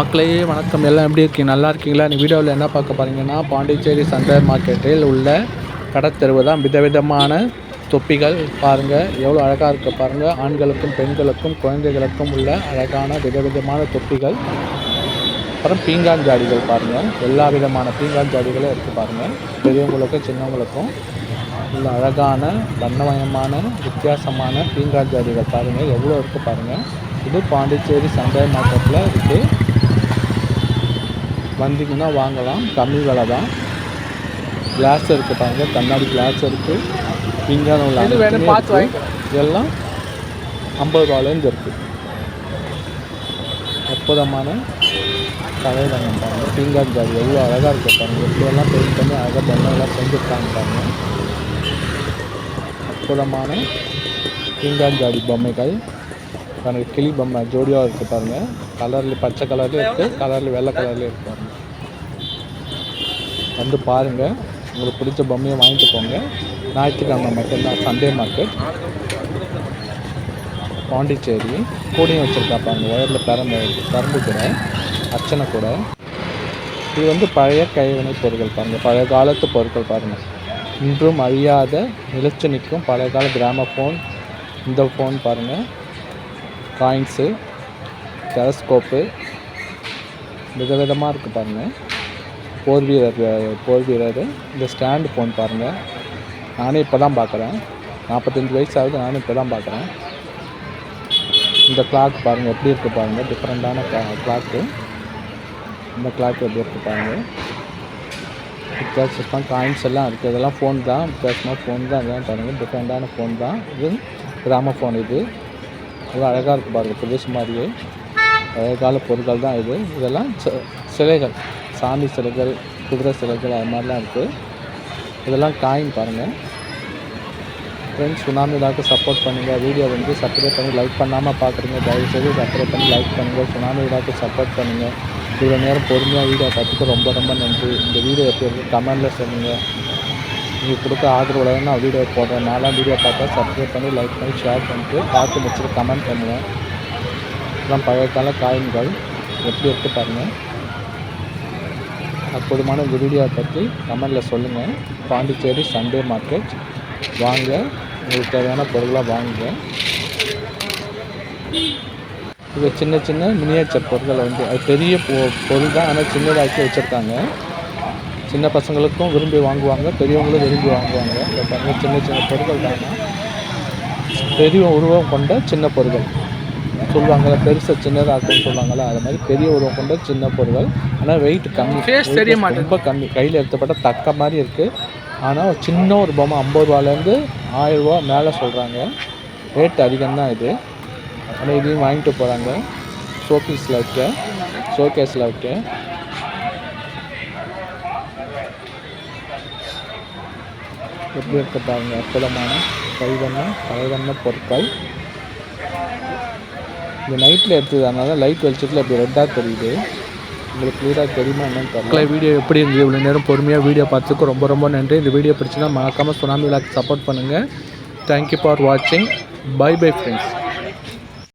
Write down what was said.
மக்களே வணக்கம். எல்லாம் எப்படி இருக்கீங்க? நல்லா இருக்கீங்களா? இந்த வீடியோவில் என்ன பார்க்க பாருங்கன்னா பாண்டிச்சேரி சந்தை மார்க்கெட்டில் உள்ள கடத்தெருவு தான். விதவிதமான தொப்பிகள் பாருங்கள் எவ்வளோ அழகாக இருக்குது பாருங்கள் ஆண்களுக்கும் பெண்களுக்கும் குழந்தைகளுக்கும் உள்ள அழகான விதவிதமான தொப்பிகள். அப்புறம் பீங்கான் ஜாடிகள் பாருங்கள் எல்லா விதமான பீங்கான் ஜாடிகளும் இருக்குது பாருங்கள் பெரியவங்களுக்கும் சின்னவங்களுக்கும் உள்ள அழகான வண்ணமயமான வித்தியாசமான பீங்கான் ஜாடிகள் பாருங்கள் எவ்வளோ இருக்குது பாருங்கள் இது பாண்டிச்சேரி சந்தை மார்க்கெட்டில் இருக்குது வந்தீங்கன்னா வாங்கலாம். கம்மி விலை தான். கிளாஸ் இருக்குது பாருங்க. கண்ணாடி கிளாஸ் இருக்குது இருக்கு. இதெல்லாம் ஐம்பது ரூபாலேருந்து இருக்குது அற்புதமான கலைவண்ணம் பாருங்கள் பீங்கான் ஜாடி எவ்வளோ அழகாக இருக்குது பாருங்கள் எப்படியெல்லாம் பெயிண்ட் பண்ணி அழகாக பொம்மையெல்லாம் செஞ்சுருக்காங்க பாருங்கள் அற்புதமான பீங்கான் ஜாடி பொம்மைகள். எனக்கு கிளி பொம்மை ஜோடியாக இருக்குது பாருங்கள் கலரில் பச்சை கலர்லேயும் இருக்குது கலரில் வெள்ளை கலர்லேயும் இருக்குது பாருங்கள் வந்து பாருங்கள் உங்களுக்கு பிடிச்ச பொம்மையை வாங்கிட்டு போங்க. ஞாயிற்றுக்கிழமை மட்டும்தான் சண்டே மார்க்கெட் பாண்டிச்சேரி கூடையும் வச்சுருக்கா பாருங்கள் ஒயரில் பரம்பு பரம்பு கூட அர்ச்சனை கூட. இது வந்து பழைய கைவினை பொருட்கள் பாருங்கள் பழைய காலத்து பொருட்கள் பாருங்கள் இன்றும் அழியாத நிலைச்சு நிற்கும் பழைய கால கிராம ஃபோன் இந்த ஃபோன் பாருங்கள் காயின்ஸு டெலஸ்கோப்பு விதவிதமாக இருக்குது பாருங்கள் போர் வீரர் போர் வீரர் இந்த ஸ்டாண்டு ஃபோன் பாருங்கள் நானே இப்போ தான் பார்க்குறேன் நாற்பத்தஞ்சு வயசு ஆகுது நானும் இப்போ தான் பார்க்குறேன் இந்த கிளாக் பாருங்கள் எப்படி இருக்குது பாருங்கள் டிஃப்ரெண்ட்டான கிளாக்கு இந்த கிளாக் எப்படி இருக்குது பாருங்கள் வித்தியாசமாக காயின்ஸ் எல்லாம் இருக்குது இதெல்லாம் ஃபோன் தான் வித்தியாசமாக ஃபோன் தான் இதெல்லாம் பாருங்கள் டிஃப்ரெண்ட்டான ஃபோன் தான். இது கிராம ஃபோன் இது. இது அழகாக இருக்குது பாருங்கள் புதுசு மாதிரியே. பழைய கால பொருட்கள் தான் இது. இதெல்லாம் சிலைகள் சாமி சிலைகள் குதிரை சிலைகள் அது மாதிரிலாம் இருக்குது இதெல்லாம் காயின் பாருங்கள் ஃப்ரெண்ட்ஸ் சுனாமி விழாக்கு சப்போர்ட் பண்ணுங்கள் வீடியோ வந்து சப்ஸ்கிரைப் பண்ணி லைக் பண்ணாமல் பார்க்குறீங்க தயவுசெய்து சப்ஸ்கிரைப் பண்ணி லைக் பண்ணுங்கள் சுனாமி விழாக்கு சப்போர்ட் பண்ணுங்கள் இவ்வளோ நேரம் பொறுமையாக வீடியோ பார்த்துட்டு ரொம்ப ரொம்ப நன்றி. இந்த வீடியோ எப்படி இருக்குது கமெண்டில் சொல்லுங்கள் நீங்கள் கொடுக்க ஆதரவுல நான் வீடியோ போடுறேன். நான்லாம் வீடியோ பார்த்தா சப்ஸ்கிரைப் பண்ணி லைக் பண்ணி ஷேர் பண்ணிட்டு பார்த்து முடிச்சுட்டு கமெண்ட் பண்ணுவேன் இதெல்லாம் பழைய கால காயின்கள். எப்படி எடுத்து பாருங்கள் அற்புதமான இந்த வீடியோவை பற்றி கமெண்டில் சொல்லுங்கள் பாண்டிச்சேரி சண்டே மார்க்கெட் வாங்க. உங்களுக்கு தேவையான பொருளாக வாங்குங்க. இது சின்ன சின்ன மினியேச்சர் பொருட்களை வந்து அது பெரிய பொ பொருள் தான் ஆனால் சின்னதாக்கி வச்சுருக்காங்க. சின்ன பசங்களுக்கும் விரும்பி வாங்குவாங்க பெரியவங்களும் விரும்பி வாங்குவாங்க. இந்த சின்ன சின்ன பொருட்கள் தானா? பெரிய உருவம் கொண்ட சின்ன பொருட்கள். சொல்லுவாங்கள்ல பெருசை சின்னதாக்குன்னு சொல்லுவாங்கள்ல அது மாதிரி பெரிய உருவம் கொண்ட சின்ன பொருட்கள். ஆனால் வெயிட் கம்மி. தெரிய. ரொம்ப கம்மி. கையில் எடுத்தப்பட்ட தக்க மாதிரி இருக்குது ஆனால் சின்ன ஒரு பொம்மை ஐம்பது ரூபாலேருந்து ஆயிரரூபா மேலே சொல்கிறாங்க ரேட் அதிகம் தான் இது. ஆனால் இதையும் வாங்கிட்டு போகிறாங்க ஷோகேஸில் வைக்க ஷோகேஸில் வைக்க எப்படி இருக்க பாருங்க அற்புதமான கைவண்ண கலைவண்ண பொருட்கள் இந்த நைட்டில் எடுத்தது அதனால லைட் வெளிச்சத்தில் அப்படி ரெட்டாக தெரியுது. உங்களுக்கு க்ளியராக தெரியுமா என்னன்னு தெரியல. வீடியோ எப்படி இருந்தது? இவ்வளோ நேரம் பொறுமையாக வீடியோ பார்த்துக்கு ரொம்ப ரொம்ப நன்றி. இந்த வீடியோ பிடிச்சினா மறக்காமல் சுனாமி விழாக்கு சப்போர்ட் பண்ணுங்கள் தேங்க்யூ ஃபார் வாட்சிங் பை பை ஃப்ரெண்ட்ஸ்